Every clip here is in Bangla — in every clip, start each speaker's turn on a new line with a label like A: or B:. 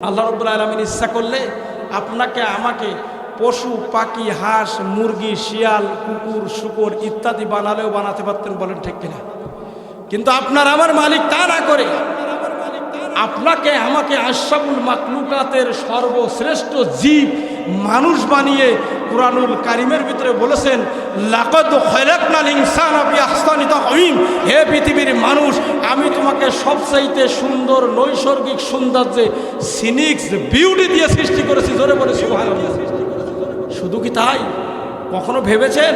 A: আল্লাহ রব্বুল আলমিন ইচ্ছা করলে আপনাকে, আমাকে পশু, পাখি, হাঁস, মুরগি, শিয়াল, কুকুর, শুকুর ইত্যাদি বানালেও বানাতে পারতেন বলেন ঠিক কিনা? কিন্তু আপনার আমার মালিক তা না করে আপনাকে, আমাকে আশাবুল মাকলুকাতের সর্বশ্রেষ্ঠ জীব মানুষ বানিয়ে কুরআনুল কারিমের ভিতরে বলেছেন, লাকদ খয়রাকনাল ইনসানা ফি আহসানি তাকওয়িম। হে পৃথিবীর মানুষ, আমি তোমাকে সবচাইতে সুন্দর, নৈসর্গিক সৌন্দর্যে সিনিক্স, বিউটি দিয়ে সৃষ্টি করেছি। জোরে বলে সুবহানাল্লাহ। শুধু কি তাই? কখনো ভেবেছেন?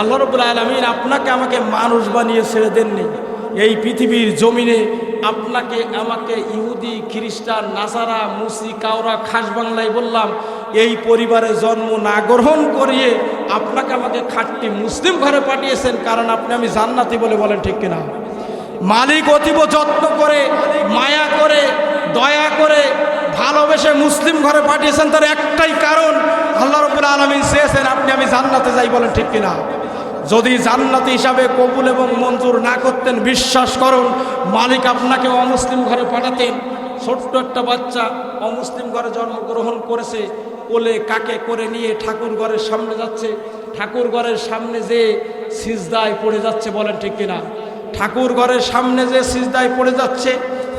A: আল্লাহ রবুল আলমিন আপনাকে আমাকে মানুষ বানিয়ে ছেড়ে দেননি। এই পৃথিবীর জমিনে আপনাকে, আমাকে ইহুদি, খ্রিস্টান, নাসারা, মুসি কাউরা খাস বাংলায় বললাম, এই পরিবারে জন্ম না গ্রহণ করিয়ে আপনাকে আমাকে খাটটি মুসলিম ঘরে পাঠিয়েছেন, কারণ আপনি আমি জান্নাতি বলে বলেন ঠিক কিনা? মালিক অতীব যত্ন করে, মায়া করে, দয়া করে ভালোবেসে মুসলিম ঘরে পাঠিয়েছেন, তার একটাই কারণ, আল্লাহ রবুল আলমিন চেয়েছেন, আপনি আমি জান্নাতে যাই বলেন ঠিক কিনা? যদি জান্নাতি হিসাবে কবুল এবং মঞ্জুর না করতেন, বিশ্বাস করুন, মালিক আপনাকে অমুসলিম ঘরে পাঠাতেন। ছোট্ট একটা বাচ্চা অমুসলিম ঘরে জন্মগ্রহণ করেছে, কোলে কাকে করে নিয়ে ঠাকুর ঘরের সামনে যাচ্ছে, ঠাকুর ঘরের সামনে যে সিজদায় পড়ে যাচ্ছে বলেন ঠিক কিনা? ঠাকুর ঘরের সামনে যে সিজদায় পড়ে যাচ্ছে,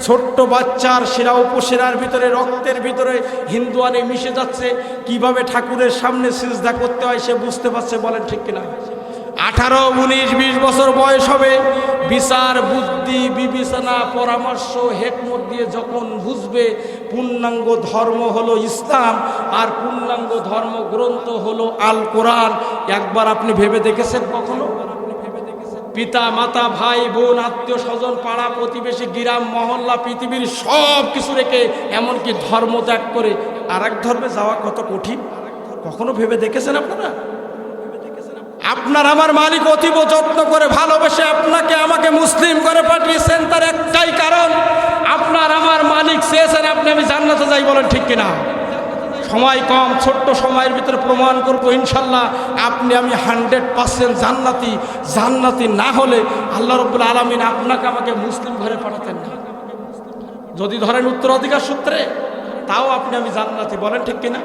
A: ছোট্ট বাচ্চার শিরা উপশিরার ভিতরে, রক্তের ভিতরে হিন্দুয়ানে মিশে যাচ্ছে, কীভাবে ঠাকুরের সামনে সিজদা করতে হয় সে বুঝতে পারছে বলেন ঠিক কিনা? আঠারো, উনিশ, বিশ বছর বয়স হবে। বিচার, বুদ্ধি, বিবেচনা, পরামর্শ, হেকমত দিয়ে যখন বুঝবে পূর্ণাঙ্গ ধর্ম হলো ইসলাম আর পূর্ণাঙ্গ ধর্ম গ্রন্থ হলো আল কোরআন, একবার আপনি ভেবে দেখেছেন কখনো? পিতা, মাতা, ভাই, বোন, আত্মীয় স্বজন, পাড়া, প্রতিবেশী, গ্রাম, মহল্লা, পৃথিবীর সব কিছু রেখে এমনকি ধর্ম ত্যাগ করে আর ধর্মে যাওয়া কত কঠিন? কখনো ভেবে দেখেছেন আপনারা? আপনার আমার মালিক অতীব যত্ন করে ভালোবেসে আপনাকে আমাকে মুসলিম করে পাঠিয়েছেন, তার একটাই কারণ, আপনার আমার মালিক চেয়েছেন আপনি আমি জান্নাতে যাই বলেন ঠিক কিনা? সময় কম, ছোট্ট সময়ের ভিতরে প্রমাণ করব ইনশাল্লাহ, আপনি আমি হান্ড্রেড পার্সেন্ট জান্নাতি জান্নাতি না হলে আল্লাহ রব্বুল আলমিন আপনাকে আমাকে মুসলিম ঘরে পাঠাতেন না। যদি ধরেন উত্তরাধিকার সূত্রে, তাও আপনি আমি জান্নাতি, বলেন ঠিক কিনা?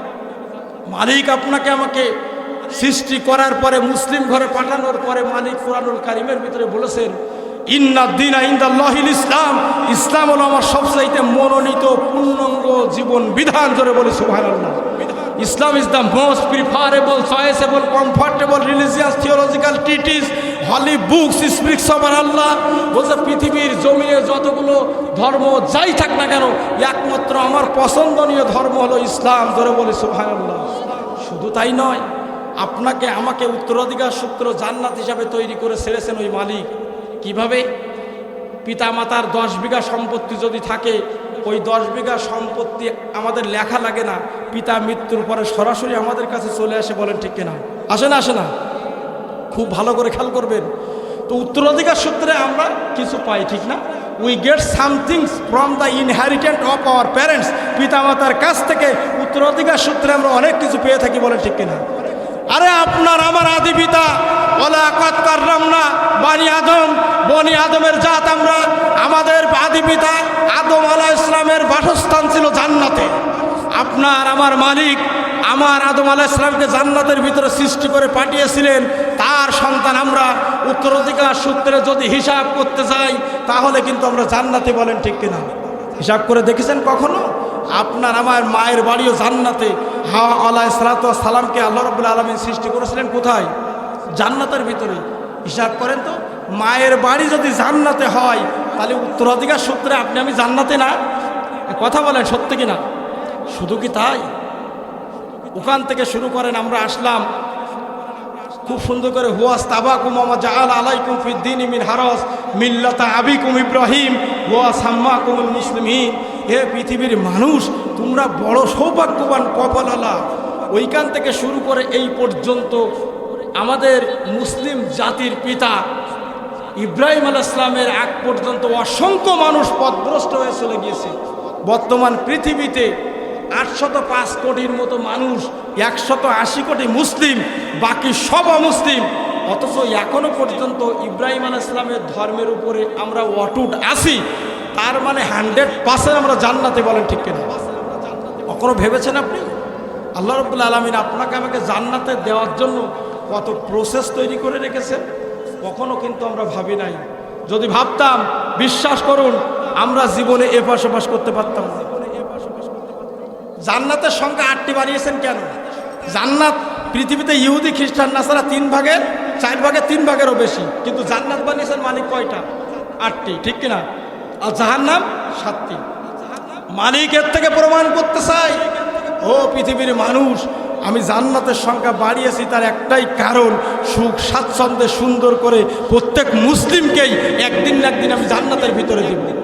A: মালিক আপনাকে আমাকে সৃষ্টি করার পরে মুসলিম ঘরে পাঠানোর পরে মালিক কোরআনুল কারিমের ভিতরে বলেছেন ইন্নাদ্দিন ইন্দাল্লাহিল ইসলাম। ইসলাম হলো আমার সবচাইতে মনোনীত পূর্ণাঙ্গ জীবন বিধান ধরে বলে, সুবহানাল্লাহ। Islam is the most preferable, choiceable, comfortable, religious, theological treatise, holy books speaks of Allah বলছে, পৃথিবীর জমিনে যতগুলো ধর্ম যাই থাক না কেন, একমাত্র আমার পছন্দনীয় ধর্ম হলো ইসলাম ধরে বলে, সুবহানাল্লাহ। শুধু তাই নয় আপনাকে আমাকে উত্তরাধিকার সূত্র জান্নাত হিসাবে তৈরি করে ছেড়েছেন ওই মালিক। কীভাবে? পিতা মাতার দশ বিঘা সম্পত্তি যদি থাকে, ওই দশ বিঘা সম্পত্তি আমাদের লেখা লাগে না। পিতা মৃত্যুর পরে সরাসরি আমাদের কাছে চলে আসে বলেন ঠিক কিনা? আসে না আসে না। খুব ভালো করে খেয়াল করবেন। তো উত্তরাধিকার সূত্রে আমরা কিছু পাই, ঠিক না? We get something from the inheritance of our parents পিতামাতার কাছ থেকে উত্তরাধিকার সূত্রে আমরা অনেক কিছু পেয়ে থাকি বলেন ঠিক কিনা? আরে আপনার আমার আদি পিতা ওলা আকাত কাররাম না বানি আদম, বনি আদমের জাত আমরা। আমাদের আদি পিতা আদম আলাহ ইসলামের বাসস্থান ছিল জান্নাতে। আপনার আমার মালিক আমার আদম আলাহ ইসলামকে জান্নাতের ভিতরে সৃষ্টি করে পাঠিয়েছিলেন। তার সন্তান আমরা উত্তরাধিকার সূত্রে যদি হিসাব করতে যাই, তাহলে কিন্তু আমরা জান্নাতে বলেন ঠিক কিনা? হিসাব করে দেখেছেন কখনো? আপনার আমার মায়ের বাড়িও জান্নাতে। হাওয়া আল্লাহ সালাত সালামকে আল্লাহ রবুল্লা আলমিন সৃষ্টি করেছিলেন কোথায়? জান্নাতের ভিতরে। হিসাব করেন তো, মায়ের বাড়ি যদি জান্নাতে হয়, তাহলে উত্তরাধিকার সূত্রে আপনি আমি জান্নাতে না? কথা বলেন সত্যি কি না শুধু কি তাই? ওখান থেকে শুরু করেন, আমরা আসলাম। খুব সুন্দর করে হুয়াস তাবাকুম আমা জাআল আলাইকুম ফিদ্দিন মিন হারস, মিল্লাতা আবিকুম ইব্রাহিম, হুয়া সাম্মা সাম্মাকুমুল মুসলিমিন। হে পৃথিবীর মানুষ, তোমরা বড় সৌভাগ্যবান কপালালা ওইখান থেকে শুরু করে এই পর্যন্ত আমাদের মুসলিম জাতির পিতা ইব্রাহিম আল ইসলামের আগ পর্যন্ত অসংখ্য মানুষ পথভ্রষ্ট হয়ে চলে গিয়েছে। বর্তমান পৃথিবীতে আটশত পাঁচ কোটির মতো মানুষ, একশত আশি কোটি মুসলিম, বাকি সব অমুসলিম। অথচ এখনও পর্যন্ত ইব্রাহিম আল ইসলামের ধর্মের উপরে আমরা অটুট আছি। তার মানে হান্ড্রেড পার্সেন্ট আমরা জান্নাতে বলেন ঠিক কিনা? কখনো ভেবেছেন আপনি? আল্লাহ রবুল্লা আলমিন আপনাকে আমাকে জান্নাতে দেওয়ার জন্য কত প্রসেস তৈরি করে রেখেছেন? কখনো কিন্তু আমরা ভাবি নাই। যদি ভাবতাম, বিশ্বাস করুন, আমরা জীবনে এপাশ ওপাশ করতে পারতাম না। জান্নাতের সংখ্যা আটটি বানিয়েছেন কেন? জান্নাত পৃথিবীতে ইহুদি, খ্রিস্টান, নাসারা তিন ভাগের, চার ভাগের, তিন ভাগেরও বেশি। কিন্তু জান্নাত বানিয়েছেন মালিক কয়টা? আটটি, ঠিক কিনা? আর জাহান্নাম সাতটি। মালিকের থেকে প্রমাণ করতে চাই। ও পৃথিবীর মানুষ, আমি জান্নাতের সংখ্যা বাড়িয়েছি তার একটাই কারণ, সুখ, স্বাচ্ছন্দ্যে সুন্দর করে প্রত্যেক মুসলিমকেই একদিন না একদিন আমি জান্নাতের ভিতরে দিব।